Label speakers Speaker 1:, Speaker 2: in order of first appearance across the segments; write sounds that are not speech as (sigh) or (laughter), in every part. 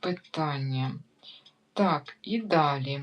Speaker 1: питання. Так, і далі.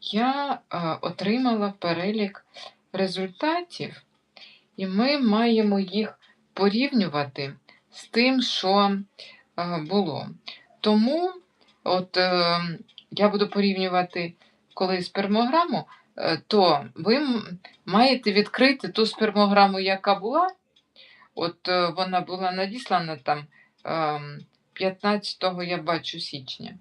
Speaker 1: Я е, отримала перелік результатів, і ми маємо їх порівнювати з тим, що е, було. Тому от, е, я буду порівнювати коли спермограму, е, то ви маєте відкрити ту спермограму, яка була. От е, вона була надіслана там ем, 15 я бачу січня.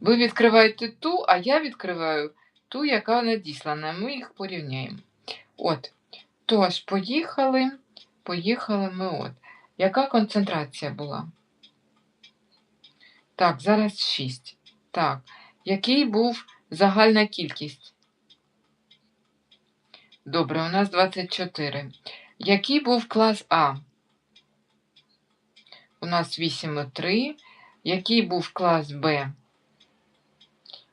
Speaker 1: Ви відкриваєте ту, а я відкриваю ту, яка надіслана. Ми їх порівняємо. От. Тож, поїхали. Поїхали ми от. Яка концентрація була? Так, зараз 6. Так. Який був загальна кількість? Добре, у нас 24. Який був клас А? У нас 8,3. Який був клас Б?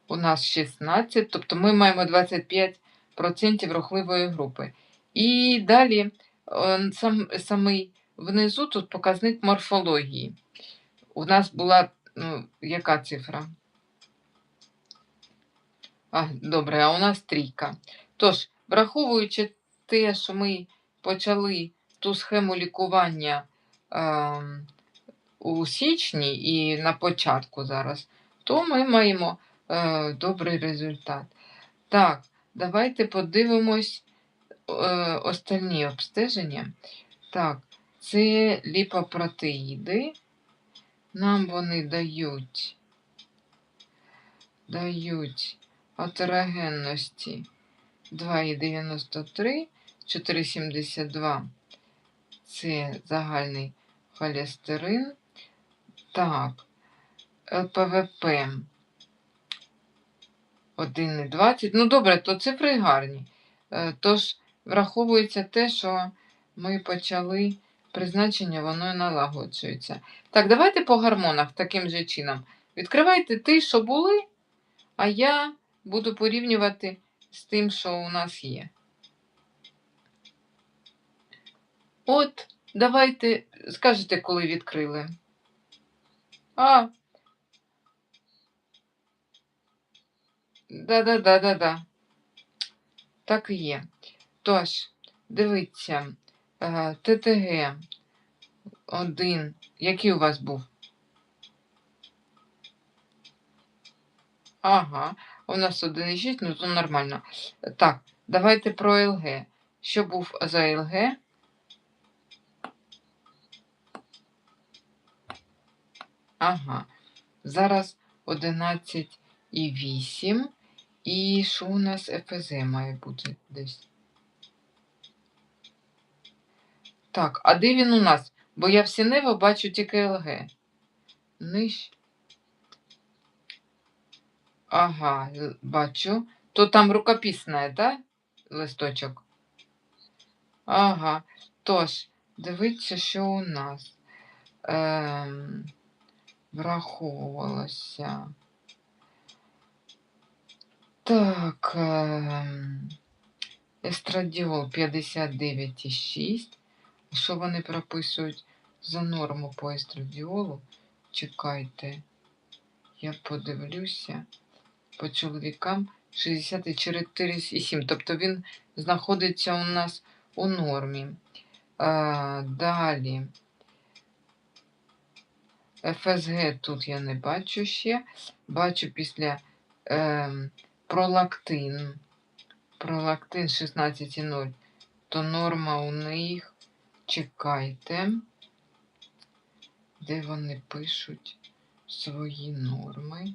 Speaker 1: У нас 16, тобто ми маємо 25% рухливої групи. І далі е, сам, самий внизу тут показник морфології. У нас була ну, яка цифра? А, добре, а у нас трійка. Тож, враховуючи те, що ми почали ту схему лікування е, у січні і на початку зараз, то ми маємо е, добрий результат. Так, давайте подивимось е, остальні обстеження. Так, це ліпопротеїди. Нам вони дають, дають атерогенності 2,93, 4,72. Це загальний холестерин. Так, ЛПВП 1,20. Ну, добре, то цифри гарні. Е, Тож, враховується те, що ми почали призначення, воно і налагоджується. Так, давайте по гормонах таким же чином. Відкривайте ті, що були, а я буду порівнювати з тим, що у нас є. От, давайте, скажете, коли відкрили. А. Да-да-да-да-да. Так і є. Тож, дивіться, е, ТТГ один. Який у вас був? Ага, у нас 1,6, ну то нормально. Так, давайте про ЛГ. Що був за ЛГ? Ага. Зараз 11,8. І що у нас ФЗ має бути десь? Так, а де він у нас? Бо я в Сінево бачу тільки ЛГ. Ниж. Ага, бачу. То там рукописне, да? Листочок. Ага. Тож, дивіться, що у нас ем, враховувалося. Так, ем, естрадіол 59,6. Що вони прописують за норму по естрадіолу? Чекайте, я подивлюся. По чоловікам 64,7. Тобто він знаходиться у нас у нормі. А, далі. ФСГ тут я не бачу ще. Бачу після ем, пролактин. Пролактин 16,0. То норма у них. Чекайте. Де вони пишуть свої норми?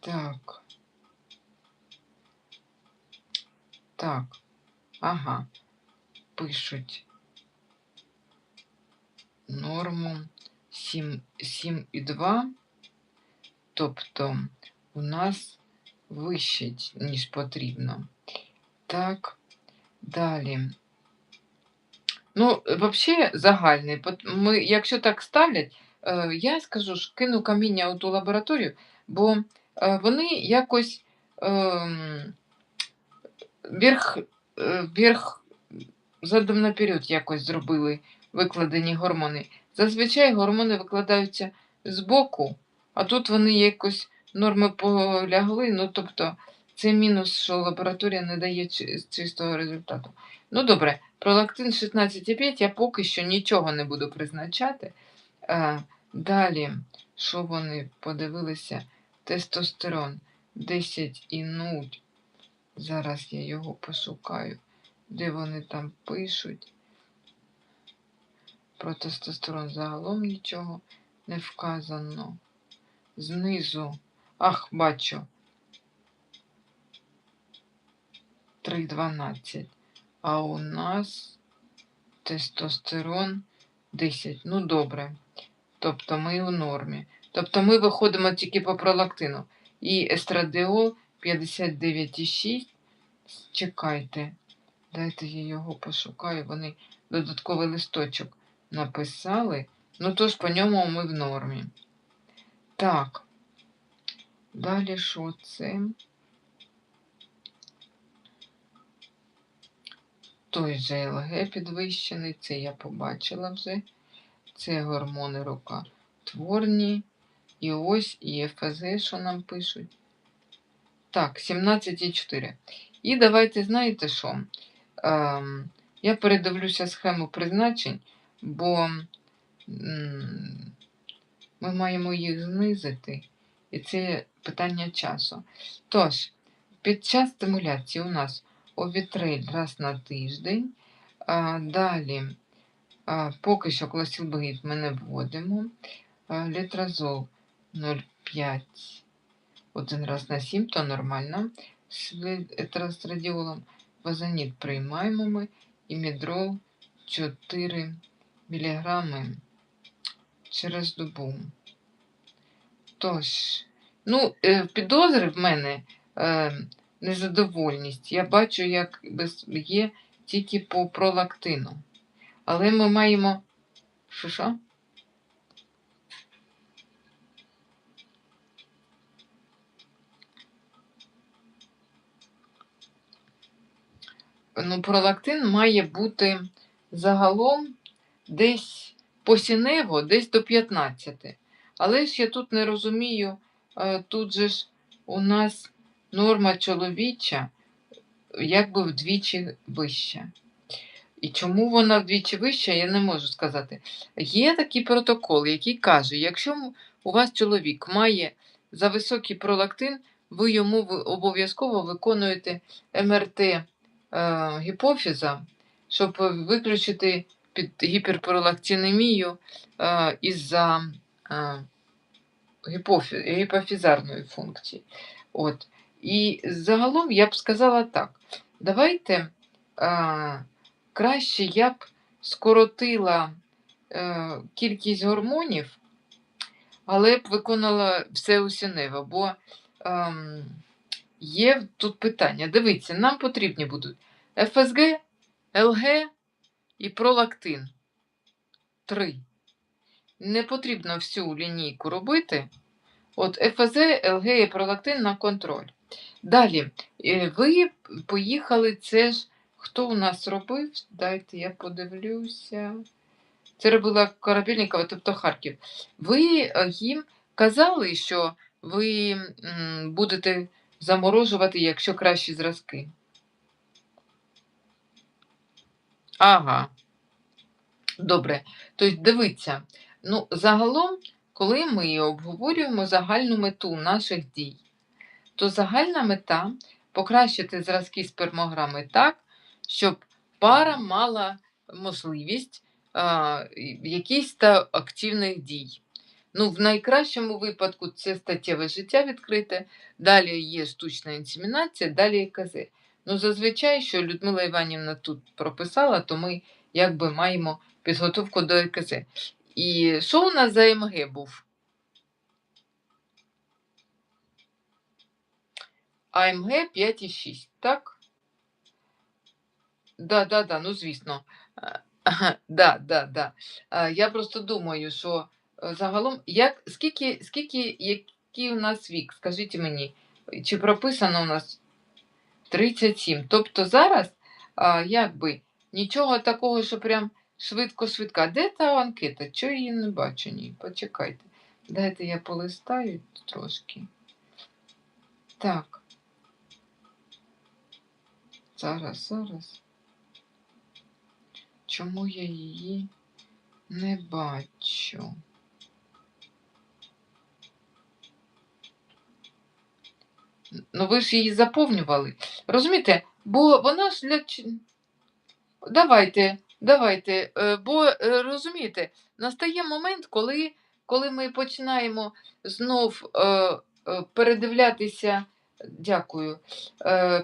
Speaker 1: Так. Так. Ага. Пишуть норму 7, 7,2. Тобто у нас вище, ніж потрібно. Так. Далі. Ну, взагалі загальний. Ми, якщо так ставлять, е, я скажу, що кину каміння у ту лабораторію, бо е, вони якось ем, вверх, е, вверх задом наперед якось зробили викладені гормони. Зазвичай гормони викладаються збоку, А тут вони якось норми полягли. Ну, тобто, це мінус, що лабораторія не дає чистого результату. Ну, добре, пролактин 16,5 я поки що нічого не буду призначати. Е, далі, що вони подивилися? Тестостерон 10,0. Зараз я його пошукаю. Де вони там пишуть? Про тестостерон загалом нічого не вказано. Знизу. Ах, бачу. 3,12. А у нас тестостерон 10. Ну, добре. Тобто ми у нормі. Тобто ми виходимо тільки по пролактину. І естрадіол 59,6. Чекайте. Дайте я його пошукаю. Вони додатковий листочок написали. Ну, тож по ньому ми в нормі. Так. Далі що це? Той же ЛГ підвищений, це я побачила вже. Це гормони рукотворні. І ось і ФЗ, що нам пишуть. Так, 17,4. І давайте, знаєте що? Ем, я передивлюся схему призначень, бо ми маємо їх знизити, і це питання часу. Тож, під час стимуляції у нас овітриль раз на тиждень. А, далі, а, поки що клосілбегід ми не вводимо. А, літразол 0,5 один раз на 7, то нормально. З етерострадіолом вазаніт приймаємо ми. І мідрол 4 мг через добу. Тож, ну, е, підозри в мене е, незадовольність. Я бачу, як є тільки по пролактину. Але ми маємо. Що що? Ну, пролактин має бути загалом десь посінево, десь до 15. Але ж я тут не розумію, е, тут же ж у нас норма чоловіча якби вдвічі вища. І чому вона вдвічі вища, я не можу сказати. Є такий протокол, який каже, якщо у вас чоловік має за високий пролактин, ви йому обов'язково виконуєте МРТ е, гіпофіза, щоб виключити під гіперпролактинемію е, із-за е, гіпофізарної функції. От. І загалом я б сказала так: давайте е, краще я б скоротила е, кількість гормонів, але б виконала все усінево, бо ем, є тут питання. Дивіться, нам потрібні будуть ФСГ, ЛГ і пролактин. Три. Не потрібно всю лінійку робити. От ФЗ, ЛГ і пролактин на контроль. Далі, е, ви поїхали, це ж хто у нас робив? Дайте я подивлюся. Це робила Корабельникова, тобто Харків. Ви е, їм казали, що ви будете заморожувати, якщо кращі зразки. Ага. Добре. Тобто, дивіться, ну, загалом, коли ми обговорюємо загальну мету наших дій, то загальна мета покращити зразки спермограми так, щоб пара мала можливість а, якихось та активних дій. Ну, в найкращому випадку це статтєве життя відкрите, далі є штучна інсемінація, далі ЕКЗ. Ну, зазвичай, що Людмила Іванівна тут прописала, то ми якби маємо підготовку до ЕКЗ. І що у нас за МГ був? АМГ 5,6, так? Да, да, да, ну звісно. (clears throat) Да, да, да. Я просто думаю, що е, загалом, як, скільки, скільки, який у нас вік, скажіть мені, чи прописано у нас 37. Тобто зараз, якби, нічого такого, що прям швидко-швидка. Де та анкета? Чого її не бачу? Ні, почекайте. Дайте я полистаю трошки. Так. Зараз, зараз. Чому я її не бачу? Ну, ви ж її заповнювали. Розумієте, бо вона ж для. Давайте, давайте. е, Бо е, розумієте, настає момент, коли, коли ми починаємо знов е, передивлятися. Дякую.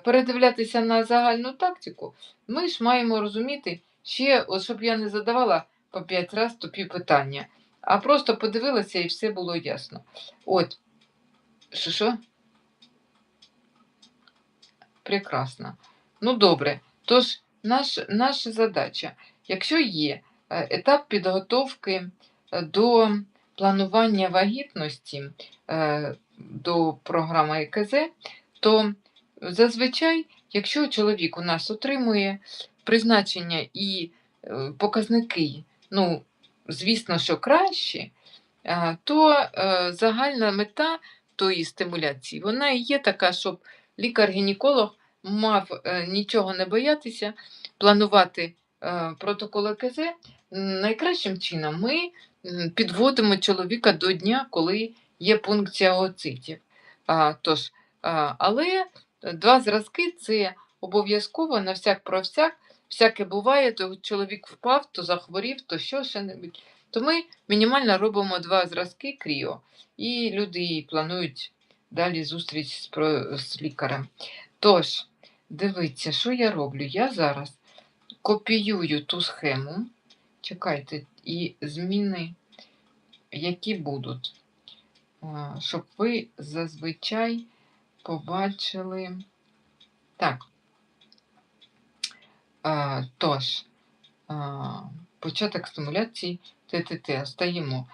Speaker 1: Передивлятися на загальну тактику, ми ж маємо розуміти ще, щоб я не задавала по п'ять разів тупі питання, а просто подивилася і все було ясно. От, що що? Прекрасно. Ну, добре. Тож, наш, наша задача, якщо є е, етап підготовки е, до планування вагітності е, до програми ЕКЗ, то зазвичай, якщо чоловік у нас отримує призначення і показники, ну, звісно, що кращі, е, то загальна мета тої стимуляції, вона і є така, щоб лікар-гінеколог мав е, нічого не боятися, планувати е, протокол ЕКЗ. М, Найкращим чином ми підводимо чоловіка до дня, коли є пункція ooцитів. А, тож, але два зразки це обов'язково на всяк про всяк. Всяке буває, то чоловік впав, то захворів, то що ще небудь. То ми мінімально робимо два зразки кріо, і люди планують далі зустріч з лікарем. Тож, дивіться, що я роблю? Я зараз копіюю ту схему. Чекайте, і зміни, які будуть, щоб ви зазвичай побачили. Так. Тож, початок стимуляції ТТТ. Стаємо.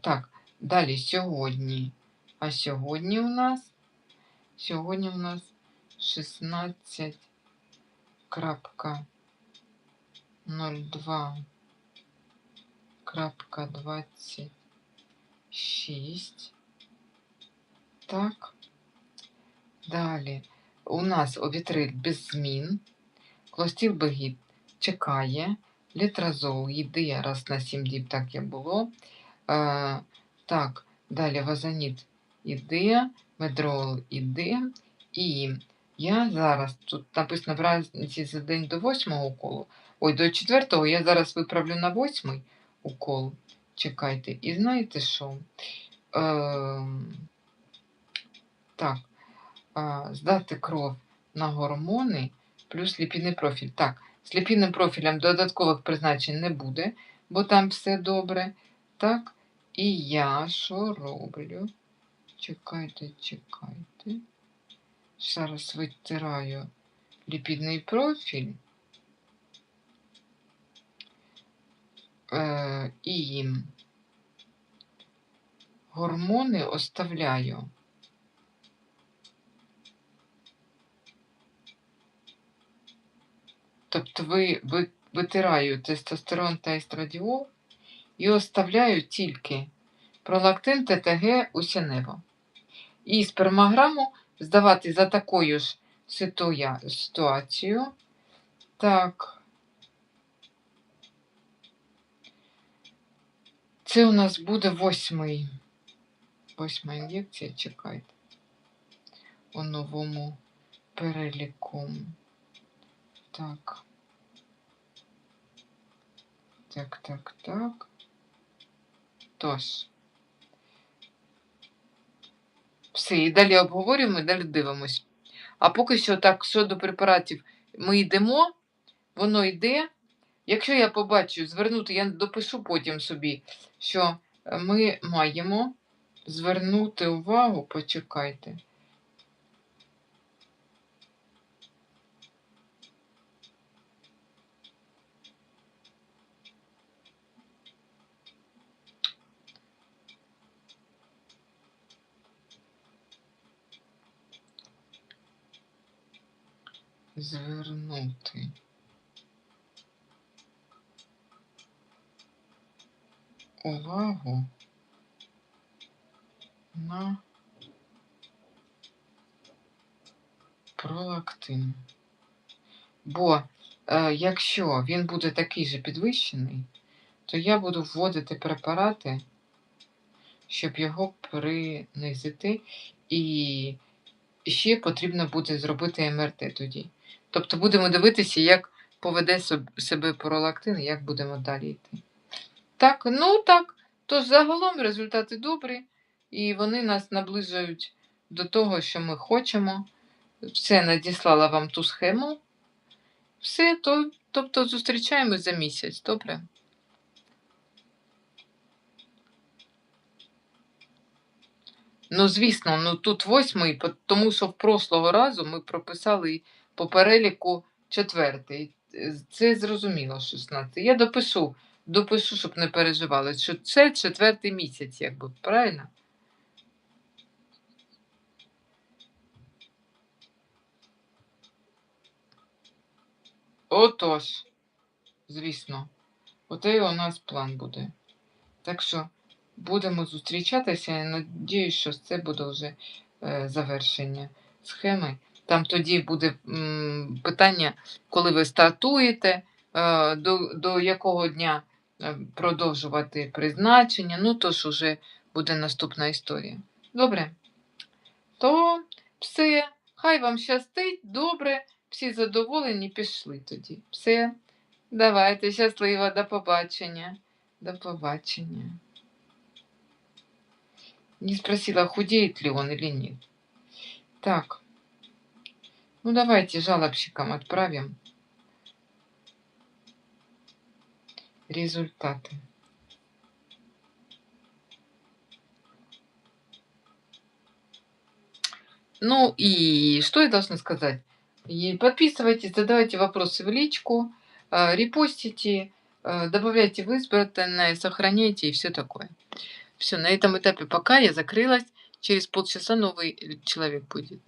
Speaker 1: Так, далі сьогодні. А сьогодні у нас сьогодні у нас 16 крапка 02 крапка 26. Так. Далі. У нас овітриль без змін. Клостіл бегіт чекає. Літразол йде раз на 7 діб, так і було. Е, так, далі вазаніт іде, медрол іде. І я зараз, тут написано вранці за день до 8 уколу. Ой, до 4 я зараз виправлю на 8 укол. Чекайте. І знаєте що? Е, так, е, здати кров на гормони плюс ліпідний профіль. Так, з профілем додаткових призначень не буде, бо там все добре. Так, і я що роблю? Чекайте, чекайте. Зараз витираю ліпідний профіль. Е, і гормони оставляю. Тобто ви, ви витираю тестостерон та естрадіол і оставляю тільки пролактин, ТТГ, усінево. І спермограму здавати за такою ж ситуацією. Так. Це у нас буде восьмий. Восьма ін'єкція, чекайте. У новому переліку. Так. Так, так, так. Тож. Все, і далі обговорюємо, і далі дивимось. А поки що так, щодо препаратів, ми йдемо, воно йде. Якщо я побачу звернути, я допишу потім собі, що е, ми маємо звернути увагу, почекайте. Звернути. Увагу на пролактин. Бо е, якщо він буде такий же підвищений, то я буду вводити препарати, щоб його принизити. І ще потрібно буде зробити МРТ тоді. Тобто будемо дивитися, як поведе себе пролактин і як будемо далі йти. Так, ну так. Тож загалом результати добрі, і вони нас наближають до того, що ми хочемо. Все надіслала вам ту схему. Все, то, тобто зустрічаємось за місяць, добре? Ну, звісно, ну тут восьмий, тому що в прошлого разу ми прописали по переліку четвертий. Це зрозуміло, 16. Я допишу, допишу, щоб не переживали, що це четвертий місяць, якби, правильно? Отож, звісно, оте у нас план буде. Так що будемо зустрічатися. Я надіюсь, що це буде вже е, завершення схеми. Там тоді буде питання, коли ви стартуєте, е, до, до якого дня е, продовжувати призначення. Ну, то ж уже буде наступна історія. Добре? То все. Хай вам щастить, добре, всі задоволені, пішли тоді. Все. Давайте, щасливо, до побачення. До побачення. Не спросила, худеет ли он или нет. Так. Ну, давайте жалобщикам отправим результаты. Ну и что я должна сказать? И подписывайтесь, задавайте вопросы в личку, э, репостите, э, добавляйте в избранное, сохраняйте и все такое. Все, на этом этапе пока я закрылась. Через полчаса новый человек будет.